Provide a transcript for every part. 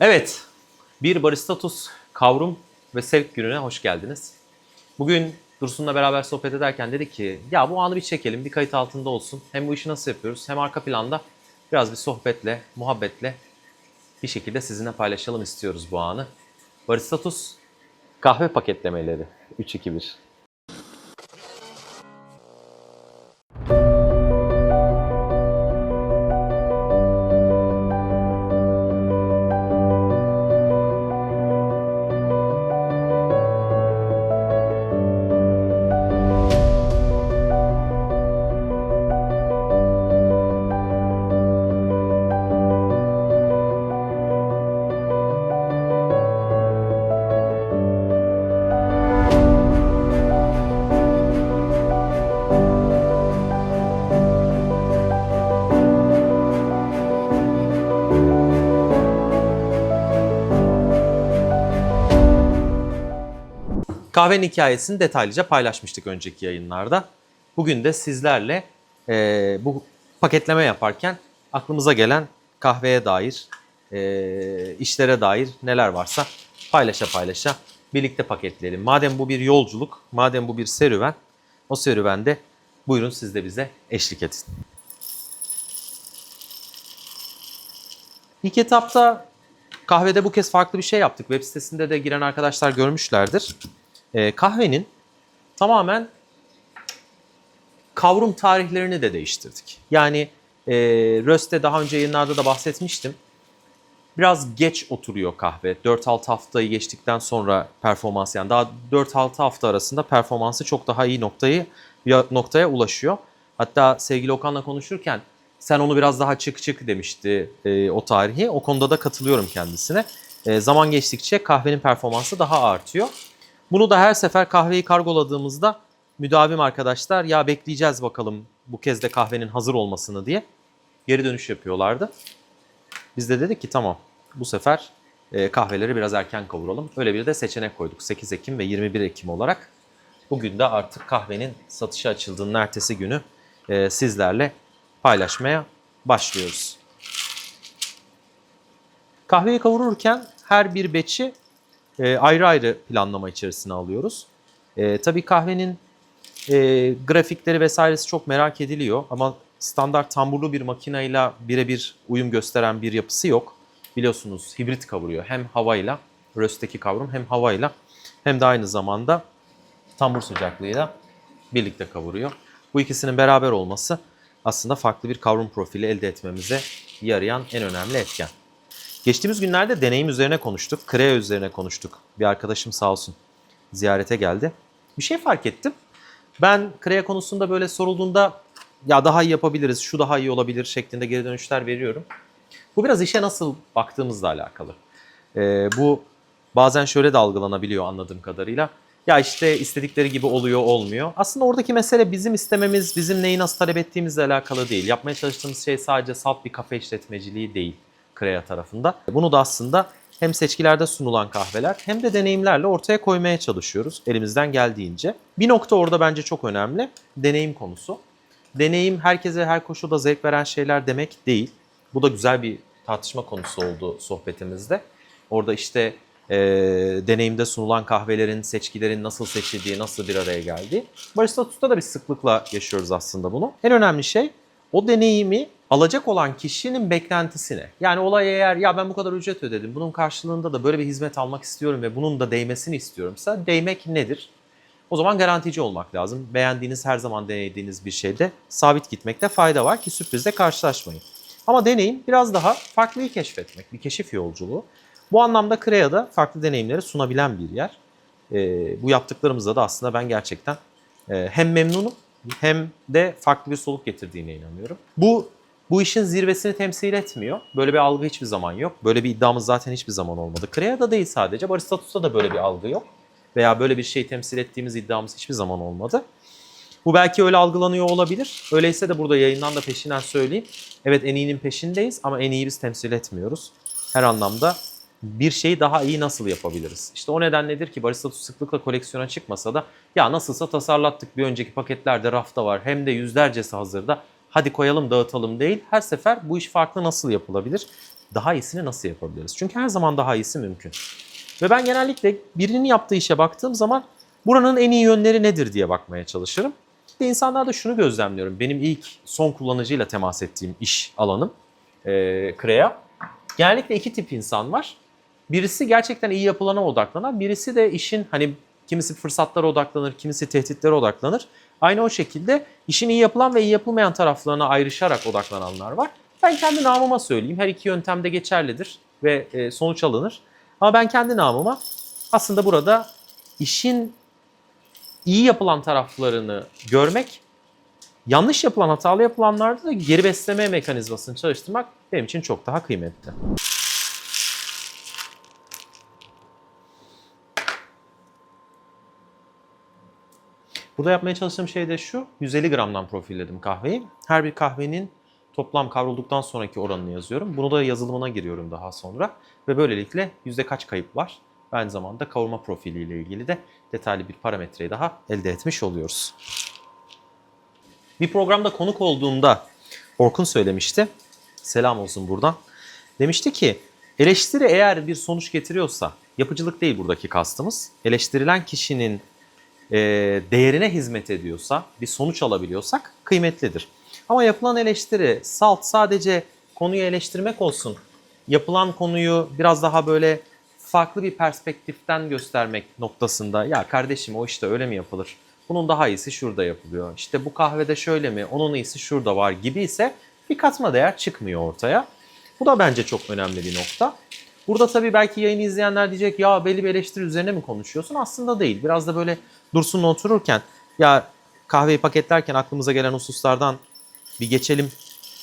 Evet, bir Baristatus kavrum ve sevk gününe hoş geldiniz. Bugün Dursun'la beraber sohbet ederken dedik ki ya bu anı bir çekelim, bir kayıt altında olsun. Hem bu işi nasıl yapıyoruz hem arka planda biraz bir sohbetle, muhabbetle bir şekilde sizinle paylaşalım istiyoruz bu anı. Baristatus kahve paketlemeleri 3-2-1. Kahvenin hikayesini detaylıca paylaşmıştık önceki yayınlarda. Bugün de sizlerle e, bu paketleme yaparken aklımıza gelen kahveye dair, e, işlere dair neler varsa paylaşa paylaşa birlikte paketleyelim. Madem bu bir yolculuk, madem bu bir serüven, o serüvende buyurun siz de bize eşlik edin. İlk etapta kahvede bu kez farklı bir şey yaptık. Web sitesinde de giren arkadaşlar görmüşlerdir. Ee, kahvenin tamamen kavrum tarihlerini de değiştirdik. Yani e, Röst'te daha önce yayınlarda da bahsetmiştim. Biraz geç oturuyor kahve. 4-6 haftayı geçtikten sonra performans yani daha 4-6 hafta arasında performansı çok daha iyi noktayı noktaya ulaşıyor. Hatta sevgili Okan'la konuşurken sen onu biraz daha çık çık demişti e, o tarihi. O konuda da katılıyorum kendisine. E, zaman geçtikçe kahvenin performansı daha artıyor. Bunu da her sefer kahveyi kargoladığımızda müdavim arkadaşlar ya bekleyeceğiz bakalım bu kez de kahvenin hazır olmasını diye geri dönüş yapıyorlardı. Biz de dedik ki tamam bu sefer e, kahveleri biraz erken kavuralım. Öyle bir de seçenek koyduk 8 Ekim ve 21 Ekim olarak. Bugün de artık kahvenin satışa açıldığının ertesi günü e, sizlerle paylaşmaya başlıyoruz. Kahveyi kavururken her bir beçi e, ayrı ayrı planlama içerisine alıyoruz. E, tabii kahvenin e, grafikleri vesairesi çok merak ediliyor ama standart tamburlu bir makineyle birebir uyum gösteren bir yapısı yok. Biliyorsunuz hibrit kavuruyor. Hem havayla, rösteki kavrum hem havayla hem de aynı zamanda tambur sıcaklığıyla birlikte kavuruyor. Bu ikisinin beraber olması aslında farklı bir kavrum profili elde etmemize yarayan en önemli etken. Geçtiğimiz günlerde deneyim üzerine konuştuk. Krea üzerine konuştuk. Bir arkadaşım sağ olsun ziyarete geldi. Bir şey fark ettim. Ben Krea konusunda böyle sorulduğunda ya daha iyi yapabiliriz, şu daha iyi olabilir şeklinde geri dönüşler veriyorum. Bu biraz işe nasıl baktığımızla alakalı. Ee, bu bazen şöyle de algılanabiliyor anladığım kadarıyla. Ya işte istedikleri gibi oluyor, olmuyor. Aslında oradaki mesele bizim istememiz, bizim neyi nasıl talep ettiğimizle alakalı değil. Yapmaya çalıştığımız şey sadece salt bir kafe işletmeciliği değil. Krea tarafında. Bunu da aslında hem seçkilerde sunulan kahveler hem de deneyimlerle ortaya koymaya çalışıyoruz elimizden geldiğince. Bir nokta orada bence çok önemli. Deneyim konusu. Deneyim herkese her koşulda zevk veren şeyler demek değil. Bu da güzel bir tartışma konusu oldu sohbetimizde. Orada işte e, deneyimde sunulan kahvelerin, seçkilerin nasıl seçildiği, nasıl bir araya geldiği. Baristatus'ta da bir sıklıkla yaşıyoruz aslında bunu. En önemli şey o deneyimi alacak olan kişinin beklentisine. Yani olay eğer ya ben bu kadar ücret ödedim, bunun karşılığında da böyle bir hizmet almak istiyorum ve bunun da değmesini istiyorumsa değmek nedir? O zaman garantici olmak lazım. Beğendiğiniz her zaman denediğiniz bir şeyde sabit gitmekte fayda var ki sürprizle karşılaşmayın. Ama deneyim biraz daha farklıyı keşfetmek, bir keşif yolculuğu. Bu anlamda Krea'da farklı deneyimleri sunabilen bir yer. E, bu yaptıklarımızda da aslında ben gerçekten e, hem memnunum hem de farklı bir soluk getirdiğine inanıyorum. Bu bu işin zirvesini temsil etmiyor. Böyle bir algı hiçbir zaman yok. Böyle bir iddiamız zaten hiçbir zaman olmadı. Krea'da değil sadece. Baristatus'ta da böyle bir algı yok. Veya böyle bir şey temsil ettiğimiz iddiamız hiçbir zaman olmadı. Bu belki öyle algılanıyor olabilir. Öyleyse de burada yayından da peşinden söyleyeyim. Evet en iyinin peşindeyiz ama en iyi biz temsil etmiyoruz. Her anlamda bir şeyi daha iyi nasıl yapabiliriz? İşte o neden nedir ki Baristatus sıklıkla koleksiyona çıkmasa da ya nasılsa tasarlattık bir önceki paketlerde rafta var hem de yüzlercesi hazırda hadi koyalım dağıtalım değil. Her sefer bu iş farklı nasıl yapılabilir? daha iyisini nasıl yapabiliriz? Çünkü her zaman daha iyisi mümkün. Ve ben genellikle birinin yaptığı işe baktığım zaman buranın en iyi yönleri nedir diye bakmaya çalışırım. Bir de insanlarda şunu gözlemliyorum. Benim ilk son kullanıcıyla temas ettiğim iş alanım e, Krea. Genellikle iki tip insan var. Birisi gerçekten iyi yapılana odaklanan, birisi de işin hani kimisi fırsatlara odaklanır, kimisi tehditlere odaklanır. Aynı o şekilde işin iyi yapılan ve iyi yapılmayan taraflarına ayrışarak odaklananlar var. Ben kendi namıma söyleyeyim. Her iki yöntemde geçerlidir ve e, sonuç alınır. Ama ben kendi namıma aslında burada işin iyi yapılan taraflarını görmek, yanlış yapılan, hatalı yapılanlarda da geri besleme mekanizmasını çalıştırmak benim için çok daha kıymetli. Burada yapmaya çalıştığım şey de şu. 150 gramdan profilledim kahveyi. Her bir kahvenin toplam kavrulduktan sonraki oranını yazıyorum. Bunu da yazılımına giriyorum daha sonra. Ve böylelikle yüzde kaç kayıp var? Aynı zamanda kavurma profiliyle ilgili de detaylı bir parametreyi daha elde etmiş oluyoruz. Bir programda konuk olduğumda Orkun söylemişti. Selam olsun buradan. Demişti ki eleştiri eğer bir sonuç getiriyorsa, yapıcılık değil buradaki kastımız. Eleştirilen kişinin e, değerine hizmet ediyorsa, bir sonuç alabiliyorsak kıymetlidir. Ama yapılan eleştiri salt sadece konuyu eleştirmek olsun. Yapılan konuyu biraz daha böyle farklı bir perspektiften göstermek noktasında ya kardeşim o işte öyle mi yapılır? Bunun daha iyisi şurada yapılıyor. İşte bu kahvede şöyle mi? Onun iyisi şurada var gibi ise bir katma değer çıkmıyor ortaya. Bu da bence çok önemli bir nokta. Burada tabii belki yayını izleyenler diyecek ya belli bir eleştiri üzerine mi konuşuyorsun? Aslında değil. Biraz da böyle Dursun'la otururken ya kahveyi paketlerken aklımıza gelen hususlardan bir geçelim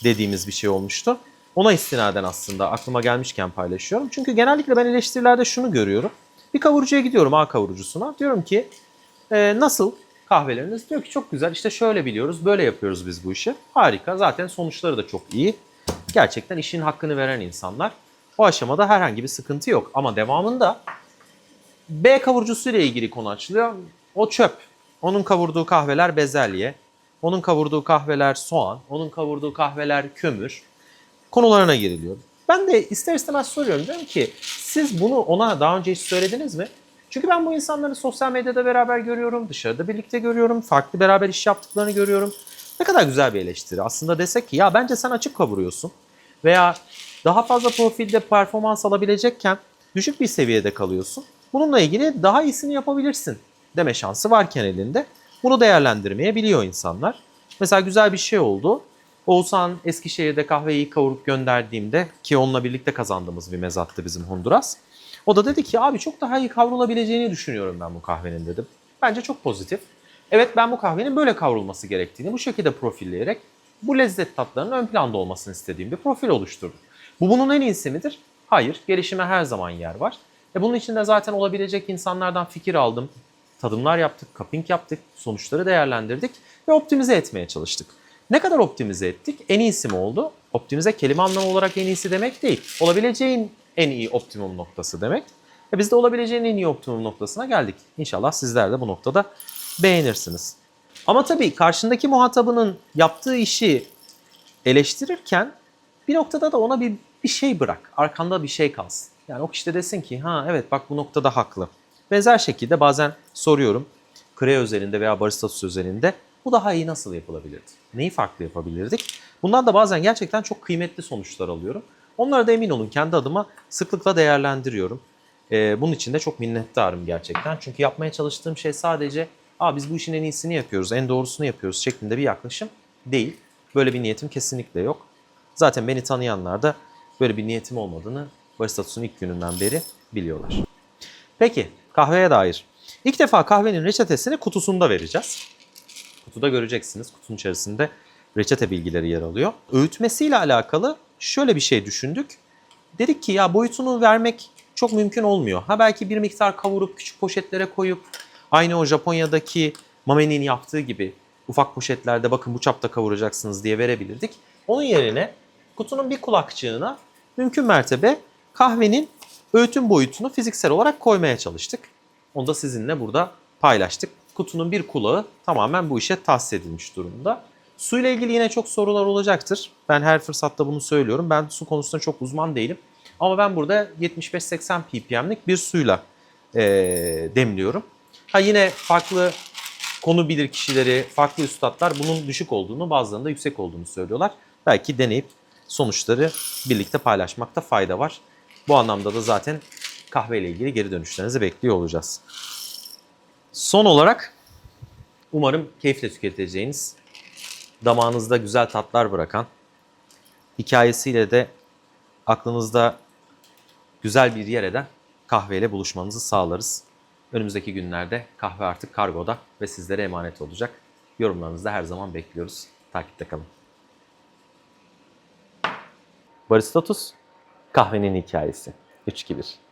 dediğimiz bir şey olmuştu. Ona istinaden aslında aklıma gelmişken paylaşıyorum. Çünkü genellikle ben eleştirilerde şunu görüyorum. Bir kavurucuya gidiyorum A kavurucusuna. Diyorum ki "E, nasıl kahveleriniz? Diyor ki çok güzel işte şöyle biliyoruz böyle yapıyoruz biz bu işi. Harika zaten sonuçları da çok iyi. Gerçekten işin hakkını veren insanlar. O aşamada herhangi bir sıkıntı yok. Ama devamında B kavurucusu ile ilgili konu açılıyor. O çöp. Onun kavurduğu kahveler bezelye. Onun kavurduğu kahveler soğan. Onun kavurduğu kahveler kömür. Konularına giriliyor. Ben de ister istemez soruyorum. Diyorum ki siz bunu ona daha önce hiç söylediniz mi? Çünkü ben bu insanları sosyal medyada beraber görüyorum. Dışarıda birlikte görüyorum. Farklı beraber iş yaptıklarını görüyorum. Ne kadar güzel bir eleştiri. Aslında desek ki ya bence sen açık kavuruyorsun. Veya daha fazla profilde performans alabilecekken düşük bir seviyede kalıyorsun. Bununla ilgili daha iyisini yapabilirsin deme şansı varken elinde. Bunu değerlendirmeyebiliyor insanlar. Mesela güzel bir şey oldu. Oğuzhan Eskişehir'de kahveyi kavurup gönderdiğimde ki onunla birlikte kazandığımız bir mezattı bizim Honduras. O da dedi ki abi çok daha iyi kavrulabileceğini düşünüyorum ben bu kahvenin dedim. Bence çok pozitif. Evet ben bu kahvenin böyle kavrulması gerektiğini bu şekilde profilleyerek bu lezzet tatlarının ön planda olmasını istediğim bir profil oluşturdum. Bu bunun en iyisi midir? Hayır. Gelişime her zaman yer var. E bunun için de zaten olabilecek insanlardan fikir aldım. Tadımlar yaptık, cupping yaptık, sonuçları değerlendirdik ve optimize etmeye çalıştık. Ne kadar optimize ettik? En iyisi mi oldu? Optimize kelime anlamı olarak en iyisi demek değil. Olabileceğin en iyi optimum noktası demek. E biz de olabileceğin en iyi optimum noktasına geldik. İnşallah sizler de bu noktada beğenirsiniz. Ama tabii karşındaki muhatabının yaptığı işi eleştirirken bir noktada da ona bir, bir şey bırak. Arkanda bir şey kalsın. Yani o kişi de desin ki ha evet bak bu noktada haklı. Benzer şekilde bazen soruyorum. Krea özelinde veya baristatus özelinde bu daha iyi nasıl yapılabilirdi? Neyi farklı yapabilirdik? Bundan da bazen gerçekten çok kıymetli sonuçlar alıyorum. Onlara da emin olun kendi adıma sıklıkla değerlendiriyorum. Ee, bunun için de çok minnettarım gerçekten. Çünkü yapmaya çalıştığım şey sadece Aa, biz bu işin en iyisini yapıyoruz, en doğrusunu yapıyoruz şeklinde bir yaklaşım değil. Böyle bir niyetim kesinlikle yok. Zaten beni tanıyanlar da böyle bir niyetim olmadığını Baristatus'un ilk gününden beri biliyorlar. Peki kahveye dair. İlk defa kahvenin reçetesini kutusunda vereceğiz. Kutuda göreceksiniz. Kutunun içerisinde reçete bilgileri yer alıyor. Öğütmesiyle alakalı şöyle bir şey düşündük. Dedik ki ya boyutunu vermek çok mümkün olmuyor. Ha belki bir miktar kavurup küçük poşetlere koyup aynı o Japonya'daki Mameni'nin yaptığı gibi ufak poşetlerde bakın bu çapta kavuracaksınız diye verebilirdik. Onun yerine kutunun bir kulakçığına mümkün mertebe kahvenin öğütüm boyutunu fiziksel olarak koymaya çalıştık. Onu da sizinle burada paylaştık. Kutunun bir kulağı tamamen bu işe tahsis edilmiş durumda. Suyla ilgili yine çok sorular olacaktır. Ben her fırsatta bunu söylüyorum. Ben su konusunda çok uzman değilim. Ama ben burada 75-80 ppm'lik bir suyla eee, demliyorum. Ha yine farklı konu bilir kişileri, farklı üstadlar bunun düşük olduğunu, bazılarında yüksek olduğunu söylüyorlar. Belki deneyip sonuçları birlikte paylaşmakta fayda var. Bu anlamda da zaten kahveyle ilgili geri dönüşlerinizi bekliyor olacağız. Son olarak umarım keyifle tüketeceğiniz, damağınızda güzel tatlar bırakan, hikayesiyle de aklınızda güzel bir yer eden kahveyle buluşmanızı sağlarız. Önümüzdeki günlerde kahve artık kargoda ve sizlere emanet olacak. Yorumlarınızı her zaman bekliyoruz. Takipte kalın. Baristatus, kahvenin hikayesi. 3-2-1.